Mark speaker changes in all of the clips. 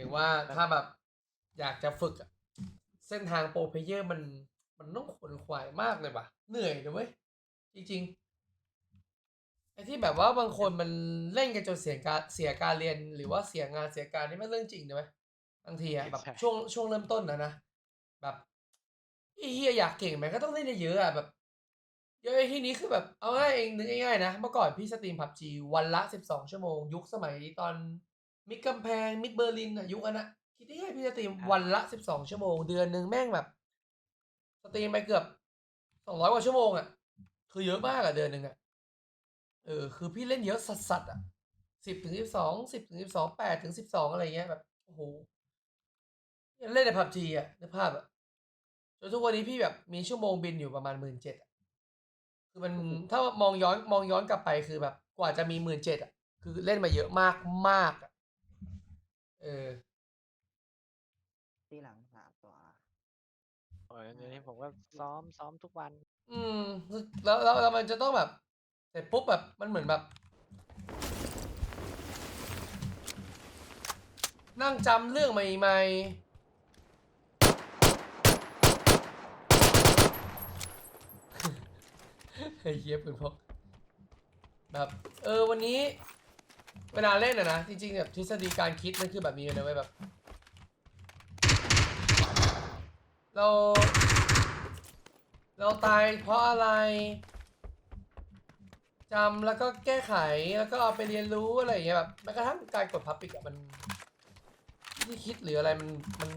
Speaker 1: ถึงว่าถ้าแบบอยากจะฝึกอะเส้นทางโปรเพลเยอร์มันมันต้องขวนขวายมากเลยว่ะ เหนื่อยนะเว้ย จริงๆไอ้ที่แบบว่าบางคนมันเล่นกันจนเสียการเสียการเรียนหรือว่าเสียงานเสียการนี่มันเรื่องจริงนะเว้ยบางทีอะแบบ
Speaker 2: ใช่
Speaker 1: ช่วงช่วงเริ่มต้นนะนะแบบไอ้เฮียอยากเก่งไหมก็ต้องเล่นเยอะๆอะแบบเยอะในที่นี้คือแบบเอาง่ายเองนึกง่ายๆนะ เมื่อก่อนพี่สตรีมพับจีวันละสิบสองชั่วโมง ยุคสมัยตอน มิดกำแพงมิดเบอร์ลินอะยุคนั้นอะคิดได้ไงพี่สตรีมวันละสิบสองชั่วโมง เดือนหนึ่งแม่งแบบ สตรีมไปเกือบสองร้อยกว่าชั่วโมงอะคือเยอะมากอะเดือนหนึ่งอะเออคือพี่เล่นเยอะสัสๆอะสิบถึงสิบสองสิบถึงสิบสองแปดถึงสิบสองอะไรเงี้ยแบบโอ้โหเล่นในพับจีอะนึกภาพอะจนทุกวันนี้พี่แบบมีชั่วโมงบินอยู่ประมาณหมื่นเจ็ดคือมันถ้ามองย้อนมองย้อนกลับไปคือแบบ กว่าจะมีหมื่นเจ็ดอะคือเล่นมาเยอะมากมากอะ เออ
Speaker 3: ที่หลังสามตัว
Speaker 2: โอ้ยเดี๋ยวนี้ผมก็ซ้อมซ้อมทุกวัน
Speaker 1: อืม แล้วแล้วแล้วมันจะต้องแบบ เสร็จปุ๊บแบบมันเหมือนแบบ นั่งจำเรื่องใหม่ๆ ไอ้เหี้ยปืนพกแบบ เออวันนี้ เวลาเล่นอะนะจริงๆแบบทฤษฎีการคิดมันคือแบบนี้นะเว้ยแบบ เรา เราตายเพราะอะไรจำแล้วก็แก้ไขแล้วก็เอาไปเรียนรู้อะไรอย่างเงี้ยแบบแม้กระทั่งการกดพับปิกอะมันที่คิดหรืออะไรมันมัน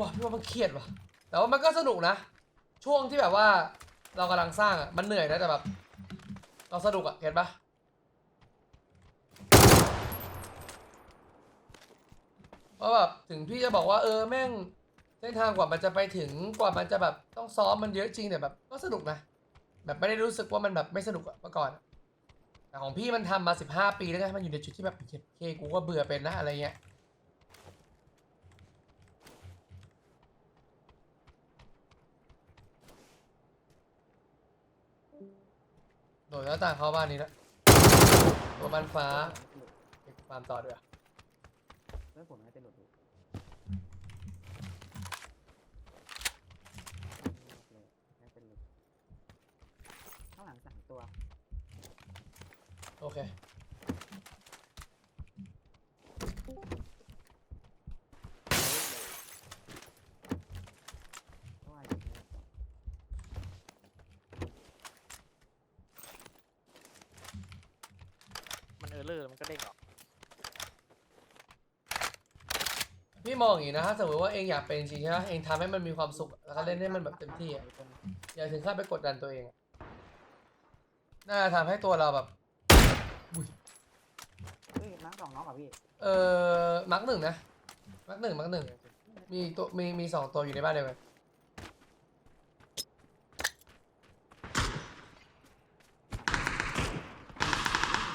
Speaker 1: ว้าพี่ว่ามันเครียดว่ะแต่ว่ามันก็สนุกนะ ช่วงที่แบบว่าเรากำลังสร้างอะมันเหนื่อยนะแต่แบบ เราสนุกอะเห็นปะ เพราะแบบถึงพี่จะบอกว่าเออแม่งเส้นทางกว่ามันจะไปถึงกว่ามันจะแบบต้องซ้อมมันเยอะจริงแต่แบบก็สนุกนะ แบบไม่ได้รู้สึกว่ามันแบบไม่สนุกอะเมื่อก่อนแต่ของพี่มันทำมาสิบห้าปีแล้วไงมันอยู่ในจุดที่แบบเคกูก็เบื่อเป็นนะอะไรเงี้ยโดดหน้าต่างเข้าบ้านนี้แล้วตัวบ้านฟ้าเก็บความต่อด้วยอะ
Speaker 3: เพื่อนผมน่าจะหลุดอยู่เลยน่าจะหลุดข้างหลังสาม ตัว
Speaker 1: โอเค
Speaker 3: เพราะว่าอยู่ที่นี่
Speaker 2: มันเออเลอร์มันก็เด้งออก
Speaker 1: พี่มองอย่างนี้นะถ้าสมมติว่าเองอยากเป็นจริงๆใช่ไหมเองทำให้มันมีความสุขแล้วก็เล่นให้มันแบบเต็มที่อะอย่าถึงขั้นไปกดดันตัวเองอะ น่าจะทำให้ตัวเราแบบ
Speaker 3: เฮ้ยน้ำสองน้องเหรอพี่
Speaker 1: เออมาร์กหนึ่งนะมาร์กหนึ่งมาร์กหนึ่ง มีตัวมีมีสองตัวอยู่ในบ้านเดียวกัน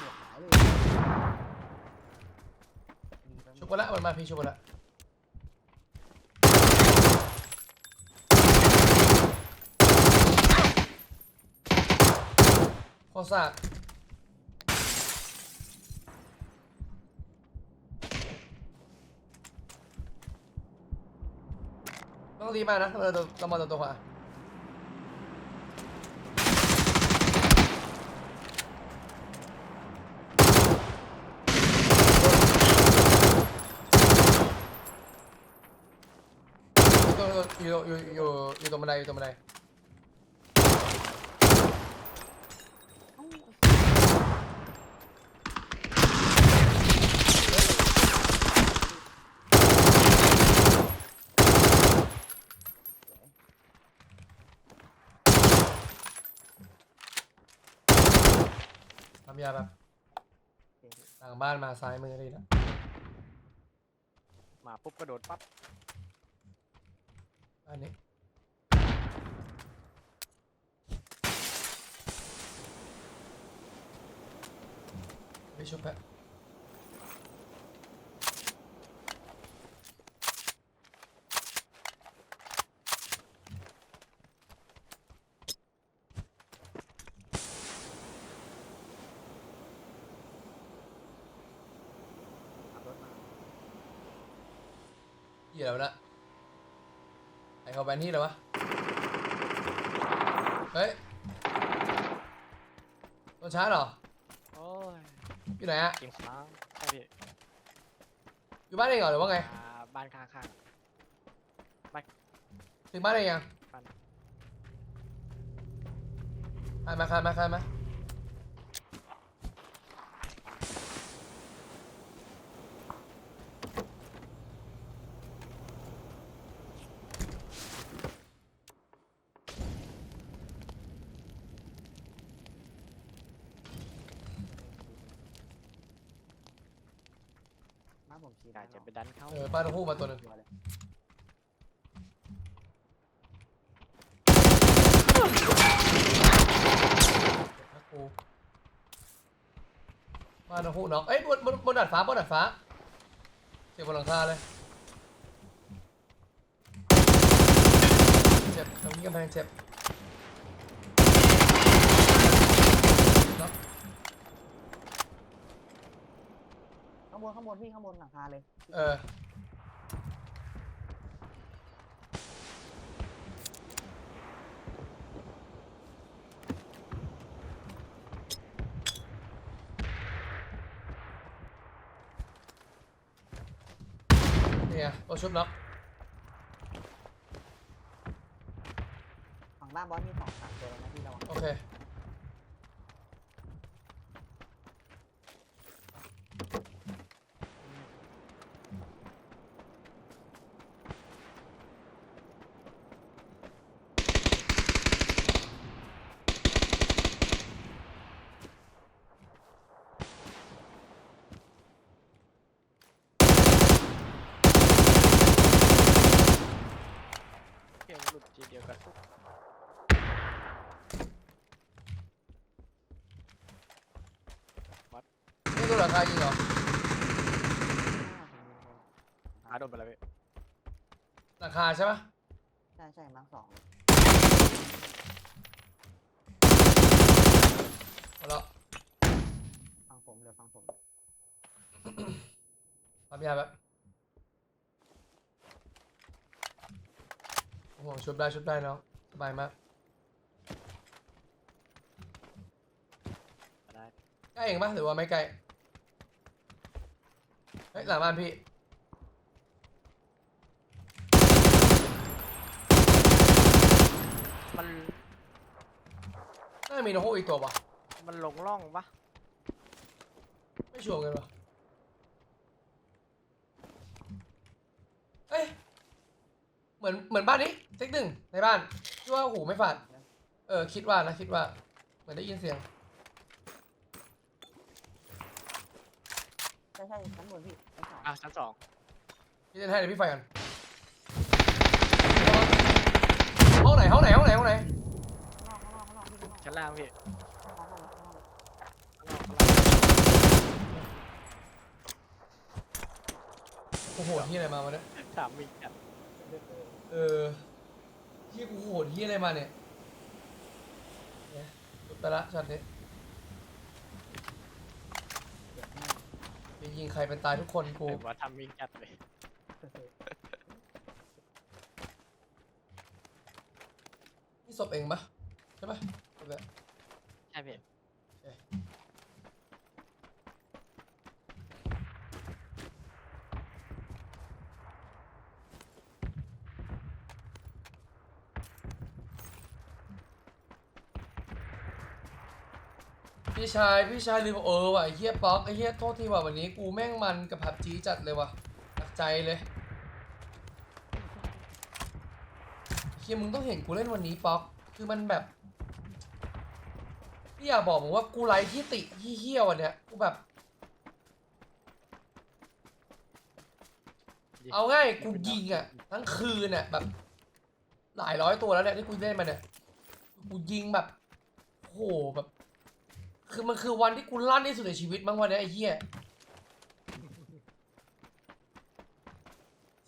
Speaker 3: บวกหายเลยดีไปหม
Speaker 1: ชุ
Speaker 3: ด
Speaker 1: บไปละมันมาพี่ชุบไปละ โคตรซากต้องรีบมานะเราเราเรามาตัวตัวขวาอยู่อยู่อยู่อยู่อยู่ตรงบันไดอยู่ตรงบันได ยาแบบ
Speaker 3: โอเคพี่
Speaker 1: หลังบ้านมาซ้ายมือเลยนะ
Speaker 2: มาปุ๊บกระโดดปั๊บ
Speaker 1: อันนี้ไม่ชุบแพะ เหี้ยแล้วนะไอ้เขาแบนที่เลยวะ เฮ้ยตัวช้าร์จเหรอ
Speaker 2: โอ้ย
Speaker 1: อยู่ไหนอะ
Speaker 2: กินค้างใช่พี่
Speaker 1: อยู่บ้านเองเหรอหรือว่าไง
Speaker 2: อ่าบ้านข้าง
Speaker 1: ถึงบ้านเองยัง
Speaker 2: บ้าน
Speaker 1: คานมาคานมาคานมา
Speaker 2: อาจจะไปดันเข้า
Speaker 1: เออป้าต้องพูดมาตัวหนึ่ง
Speaker 3: ตัวเลย
Speaker 1: นะกูบ้านต้องพูดเนาะเอ้ยบนบนบนดาดฟ้าบนดาดฟ้าเจ็บบนหลังคาเลยเจ็บตรงนี้กำแพงเจ็บเนาะ
Speaker 3: ข้างบนข้างบนพี่ข้างบนหลังคาเลย
Speaker 1: เออ เนี่ยตัวชุบเนาะ
Speaker 3: ฝั่งบ้านบอสมีสองสามตัวเลยนะพี่ระวัง
Speaker 1: โอเค
Speaker 2: ทีเดียวกัน
Speaker 1: นี่ตัวราคาจริงเหรอ
Speaker 2: อาโดนไปแล้วพี่
Speaker 1: ราคาใช่ปะ
Speaker 3: ใช่ใช่มาร์คสองเลย
Speaker 1: เอาละ
Speaker 3: ฟังผมเหลือฟังผม
Speaker 1: ทำยาแบบ โอ้โหชุบได้ชุบได้เนาะสบายมาก
Speaker 2: มาได้
Speaker 1: ใกล้เองปะหรือว่าไม่ใกล้เฮ้ยหลังบ้านพี่
Speaker 2: มัน
Speaker 1: น่าจะมีโนโฮอีกตัวปะ
Speaker 2: มันลงร่องปะ
Speaker 1: ไม่ชัวร์กันปะเอ้ยเหมือนเหมือนบ้านนี้ เทคหนึ่งในบ้านที่ว่าหูไม่ฝาด เออ คิดว่านะคิดว่า เหมือนได้ยินเสียง
Speaker 3: ใช่ใช่ชั้นบนพี่ชั้นสอง
Speaker 2: อะชั้นสอง
Speaker 1: พี่จะให้เดี๋ยวพี่ไฟกันห้องไหนห้องไหนห้องไหนห้องไหน
Speaker 3: ข้างนอกข้างนอกข้างนอกพี่ข้างนอก
Speaker 2: ชั้นล่างพี่
Speaker 3: ข้างนอกข้างนอกข้างนอก
Speaker 2: ข้างนอกข้างล่าง
Speaker 1: โอ้โหที่อะไรมาวะเนี่ย
Speaker 2: สามมีกัน
Speaker 1: เออ ที่กูโหดที่อะไรมาเนี่ยเนี่ยจบไปละช็อตนี้
Speaker 3: เจ็บมาก
Speaker 1: ไปยิงใครเป็นตายทุกคนกู
Speaker 2: แต่ว่าทำมีกัดเลย
Speaker 1: นี่ศพเองปะใช่ปะศพเนี่ย
Speaker 2: ใช่พี่
Speaker 1: พี่ชายพี่ชายลืมเออว่ะไอ้เฮียป๊อกไอ้เฮียโทษทีว่ะวันนี้กูแม่งมันกับผับจีจัดเลยว่ะหนักใจเลยเฮียมึงต้องเห็นกูเล่นวันนี้ป๊อกคือมันแบบพี่อยากบอกมึงว่ากูไลฟ์ที่ติที่เฮี้ยวันเนี้ยกูแบบ เอาง่ายกูยิงอะทั้งคืนอะแบบ หลายร้อยตัวแล้วเนี่ยที่กูเล่นมาเนี่ยกูยิงแบบโหแบบ คือมันคือวันที่กูลั่นที่สุดในชีวิตมั้งวันนี้ไอ้เหี้ย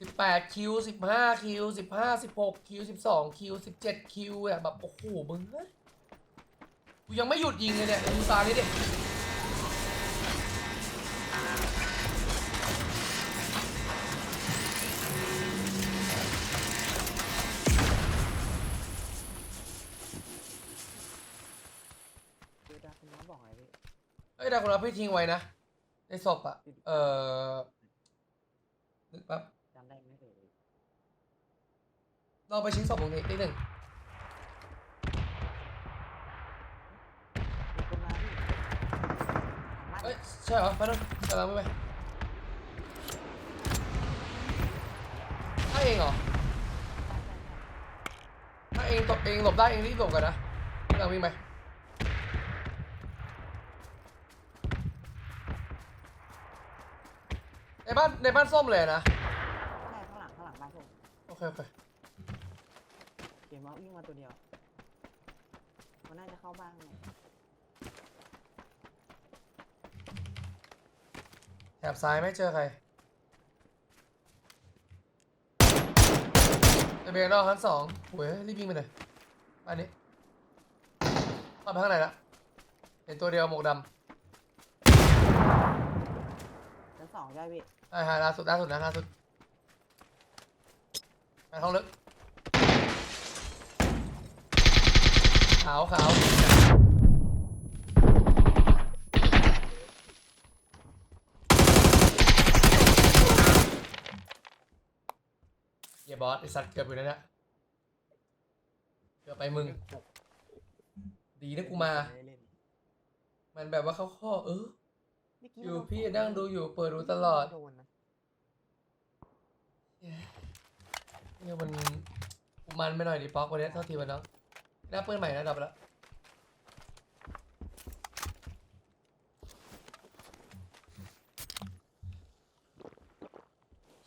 Speaker 1: สิบแปดคิวสิบห้าคิวสิบห้าสิบหกคิวสิบสองคิวสิบเจ็ดคิวอะแบบโอ้โหมึงเอ้ยกูยังไม่หยุดยิงเลยเนี่ยดูซานี่ดิ คุณเอาพี่ทิ้งไว้นะในศพอะเออนึกแป๊บ
Speaker 3: จำได้ไหมเอ่ย
Speaker 1: ลองไปชิ้นศพตรงนี้นิดหนึ่ง
Speaker 3: มีคนมาพี่บ้าน
Speaker 1: เอ้ยใช่เหรอไปนู่นกำลังไม่ไปถ้าเองเหรอ
Speaker 3: ใช่ใช่ใช่
Speaker 1: ถ้าเองตบเองหลบได้เองรีบหลบกันนะกำลังวิ่งไปในบ้านในบ้านส้มเลยนะ
Speaker 3: ใช่ข้างหลังข้างหลังบ้านผม
Speaker 1: โอเคโอเค
Speaker 3: เห็นว่าวิ่งมาตัวเดียวมันน่าจะเข้าบ้านเลย
Speaker 1: แถบซ้ายไม่เจอใครในเบรกนอกชั้นสองโอ้ยรีบวิ่งไปหน่อยบ้านนี้เข้าไปข้างในละเห็นตัวเดียวหมวกด
Speaker 3: ชั้น สองใช่พี่ำ
Speaker 1: ใช่ฮะล่าสุดล่าสุดนะล่าสุดไปห้องลึกขาวขาวเฮียบอสไอสัตว์เกือบอยู่นั่นแหละเกือบไปมึง ดีนะกูมา
Speaker 3: ไได้เล่น
Speaker 1: มันแบบว่าเขาข้อเออ
Speaker 3: เมื่กี้
Speaker 1: อยู่
Speaker 3: เรา
Speaker 1: พี่
Speaker 3: สง
Speaker 1: นั่งดูอยู่เปิดดูตลอด
Speaker 3: โดนนะ
Speaker 1: เนี่ยมันมันไปหน่อยดิป๊อกวันนี้เท่าทีวันน้องหน้าเปื้อนใหม่นะดับไปแล้ว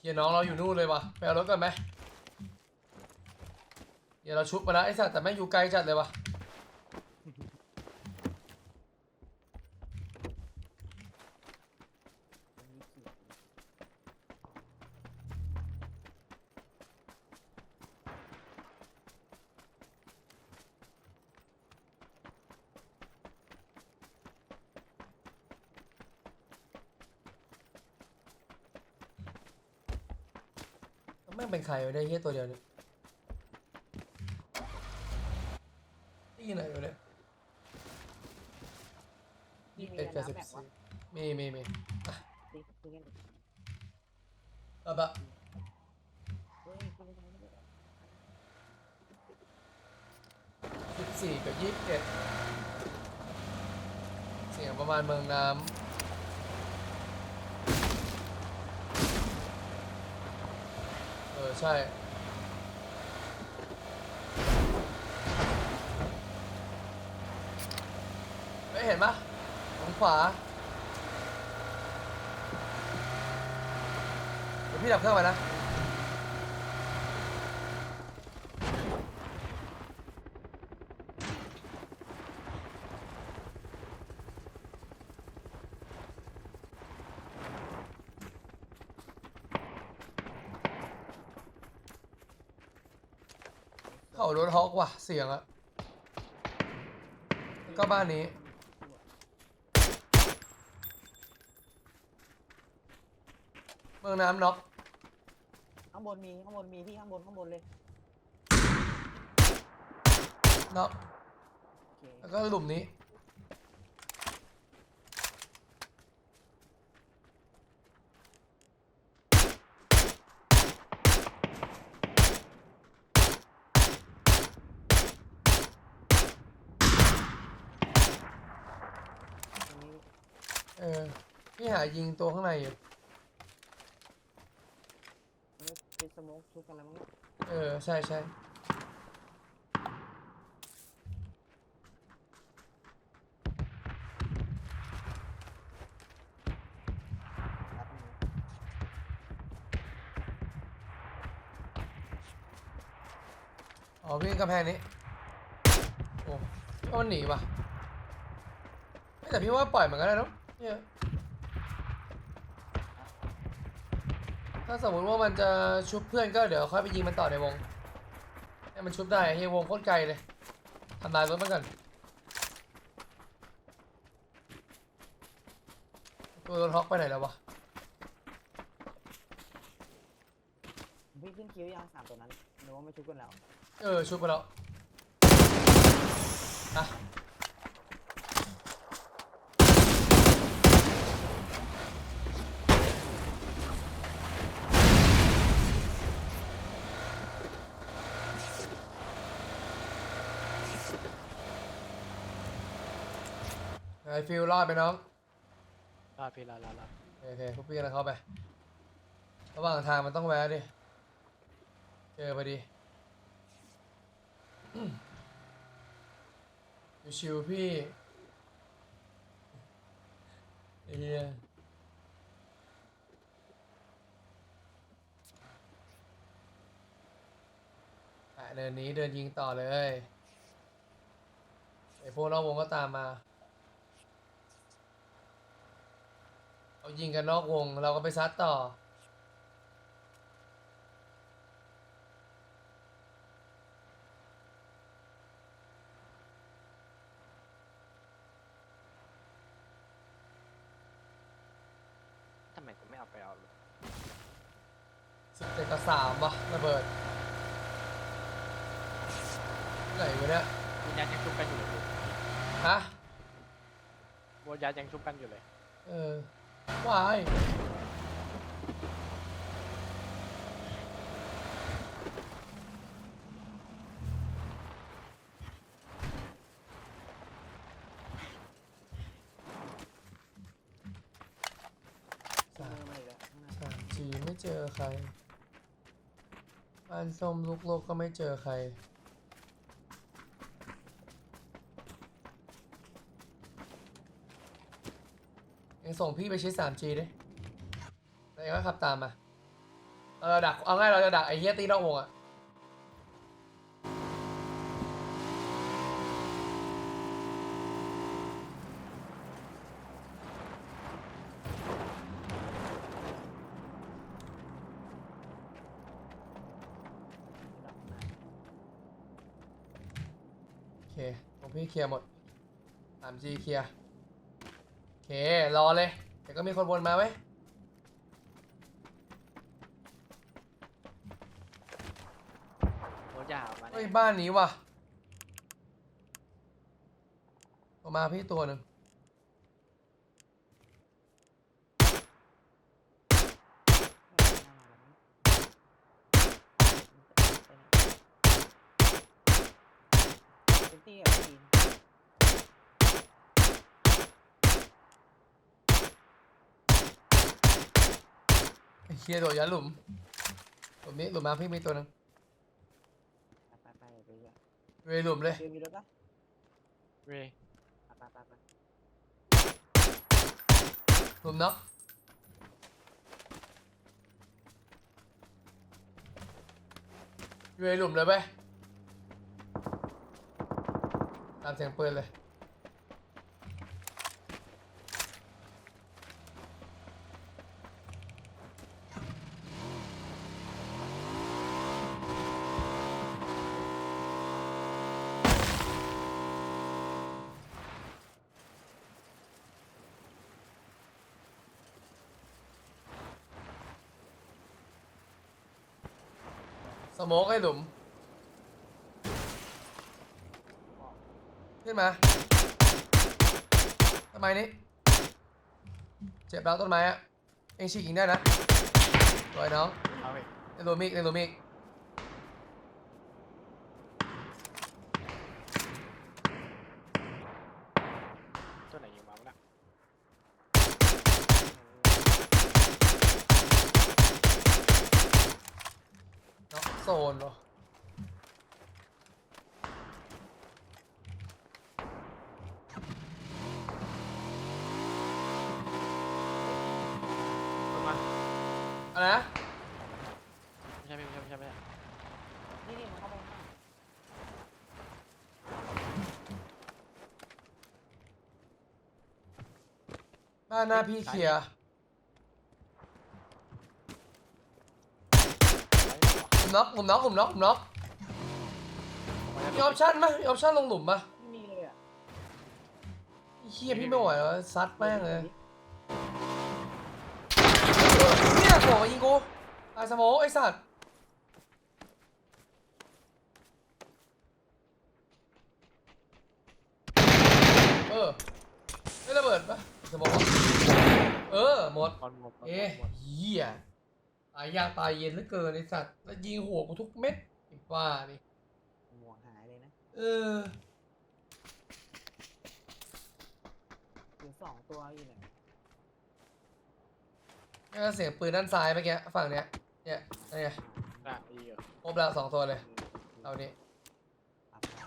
Speaker 1: เฮียน้องเราอยู่นู่นเลยวะไปเอารถก่อนไหมเดี๋ยวเราชุบมาแล้วไอ้สัตว์แต่แม่งอยู่ไกลจัดเลยวะ
Speaker 3: ม่
Speaker 1: งเป็นใครวะเนี่ยเฮียตัวเดียวเนี่ยที่ไหนวะเนี่ยยี่สิบเอ็ดกับสิบสี่มีมีมี
Speaker 3: ตีตีกันดิ
Speaker 1: เอาปะ
Speaker 3: เฮ้ยตีกันดิ
Speaker 1: สิบสี่กับยี่สิบเอ็ดเสียงประมาณเมืองน้ำ ออ ใช่ ไม่เห็นปะทางขวาเดี๋ยวพี่ดับเครื่องไปนะ รถฮอกว่ะ เสียงอะแล้วก็บ้านนี้ เมืองน้ำน็อก
Speaker 3: ข้างบนมีข้างบนมีพี่ข้างบนข้างบนเลย
Speaker 1: น็อก
Speaker 3: โอเค
Speaker 1: แล้วก็หลุมนี้ ออพี่หายิงตัวข้างในอยู่
Speaker 3: มันเป็นสโมกชุบกันแล้วมั้งเนี่ย
Speaker 1: เออ ใช่ใช่
Speaker 3: แป๊บนึงนะ
Speaker 1: อ๋อวิ่งกำแพงนี้ โอ้พี่ว่ามันหนีว่ะเฮ้ยแต่พี่ว่าปล่อยมันก็ได้เนอะ เนี่ย ถ้าสมมติว่ามันจะชุบเพื่อนก็เดี๋ยวค่อยไปยิงมันต่อในวง ให้มันชุบได้เฮียวงโคตรไกลเลยทำลายรถมันก่อนตัวรถฮอกไปไหนแล้ววะ
Speaker 3: พี่ขึ้นคิวยังสามตัวนั้นหรือว่าไม่ชุบกันแล้ว
Speaker 1: เออ ชุบไปแล้ว อะ ฟิลรอดไปน้อง
Speaker 2: รอดพี่รอดรอดรอด
Speaker 1: โอเคพวกพี่กำลังเข้าไประหว่างทางมันต้องแวะดิ เจอพอดีอืมชิวๆพี่ไอ้เหี้ยอะเดินหนี้เดินยิงต่อเลยไอ้พวกนอกวงก็ตามมา เอายิงกันนอกวง เราก็ไปซัดต่อ
Speaker 2: ทำไมกูไม่เอาไปเอาเลย
Speaker 1: สิบเจ็ดกับสามวะระเบิดไหนวะเนี่ย
Speaker 2: วิญญาณยังชุบกันอยู่เลย
Speaker 1: ฮะ
Speaker 2: วิญญาณยังชุบกันอยู่เลย
Speaker 1: เออ วายสา
Speaker 3: เอ
Speaker 1: ม
Speaker 3: อมาอีกแหน้า
Speaker 1: สามจีไม่เจอใครบ้านส้มลูกโลกก็ไม่เจอใคร ส่งพี่ไปใชิด 3G ดิแล้วเองก็ขับตามมาเออดัก เอาง่ายเราจะดักไอ้เฮียตีนอกวงอะโอเคของพี่เคลียร์หมด 3G เคลียร์ เครอเลยเดี๋ยวก็มีคนวนมาไว้ย
Speaker 2: โอ้ยาวมา
Speaker 1: เฮ้ย
Speaker 2: เนี่ย
Speaker 1: บ้านนี้ว่ะออกมาพี่ตัวหนึ่ง
Speaker 3: เป็นตี้กับจีน
Speaker 1: ไอ้ เคียโดดยัดหลุมหลุมนี้หลุมมาพี่มีตัวหนึ่ง
Speaker 3: ไปไปไปไปอะ
Speaker 1: เวยหลุมเลย
Speaker 3: เดี๋ยวมีรถปะ
Speaker 2: เว้ย
Speaker 3: ไปไปไปไป
Speaker 1: หลุมเนาะเวยหลุมเลยไปตามเสียงปืนเลย สโมกให้หลุมขึ้นมาต้นไม้นี้เจ็บแล้วต้นไม้อะเองฉีกยิงได้นะสวยน้อง
Speaker 2: เอาไป
Speaker 1: ในรูมิกในรูมิก
Speaker 2: ตัวไหนยิงมาวะน่ะ
Speaker 1: น็อกโซนเหรอ
Speaker 2: ลงมา
Speaker 1: อะไรนะ
Speaker 2: ไม่ใช่ไม่ใช่ไม่ใช่ไม่ใช่
Speaker 3: นี่นี่มันเข้าไปหน้า
Speaker 1: บ้านหน้าพี่เคลียร์
Speaker 2: หรอ
Speaker 1: หลุมน็อกหลุมน็อกหลุมน็อกหลุมน็อก
Speaker 2: มี
Speaker 1: ออปชั่นไหมมีออปชั่นลงหลุมปะ
Speaker 3: ไม่มีเลยอะ
Speaker 1: ไอ้เฮียพี่ไม่ไหวแล้วซัดแม่งเลย เนี่ยหัวมายิงกูตายสโมไอ้สัตว์เออไม่ระเบิดปะสโมกอะเออหมด
Speaker 2: บอลหมดบอหมด
Speaker 1: เอ๊ะ
Speaker 2: หมด
Speaker 1: เหี้ยตายยากตายเย็นเหลือเกินไอ้สัตว์แล้วยิงหัวกูทุกเม็ดอีกว่านี่
Speaker 3: หมวกหายเลยนะ
Speaker 1: เออ
Speaker 3: สองตัวอยู่ไหน
Speaker 1: นี่ก็เสียงปืนด้านซ้ายเมื่อกี้ฝั่งเนี้ย เนี่ยนี่ไง
Speaker 2: อะอีกเหรอ
Speaker 1: ครบแล้วสองตัวเลย เอานี้
Speaker 3: ปรับได้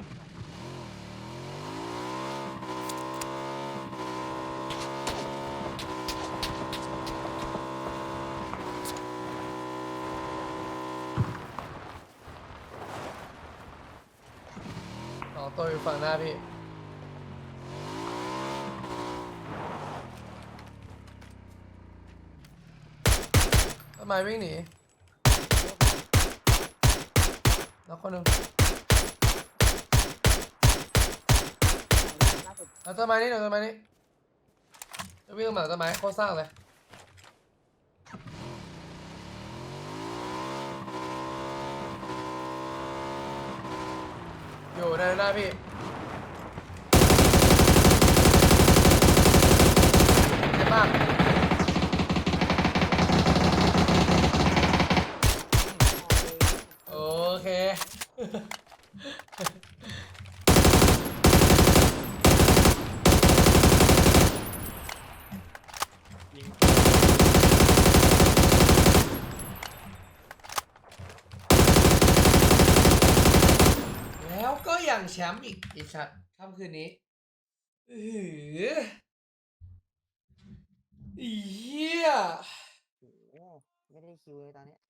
Speaker 1: สองตัวอยู่ฝั่งหน้าพี่ ทำไมวิ่งหนีแล้วคนหนึ่ง
Speaker 3: ล่าสุด
Speaker 1: เอาต้นไม้นี่หน่อยต้นไม้นี่จะวิ่งมาต้นไม้โคตรสร้างเลยอยู่ในหน้าพี่เจ็บมาก
Speaker 2: ยิง
Speaker 1: แล้วก็อย่างแชมป์อีกอีชัดค่ำคืนนี้อืออเหี้ย
Speaker 3: โอ้โหไม่ได้คิวเลยตอนเนี้ย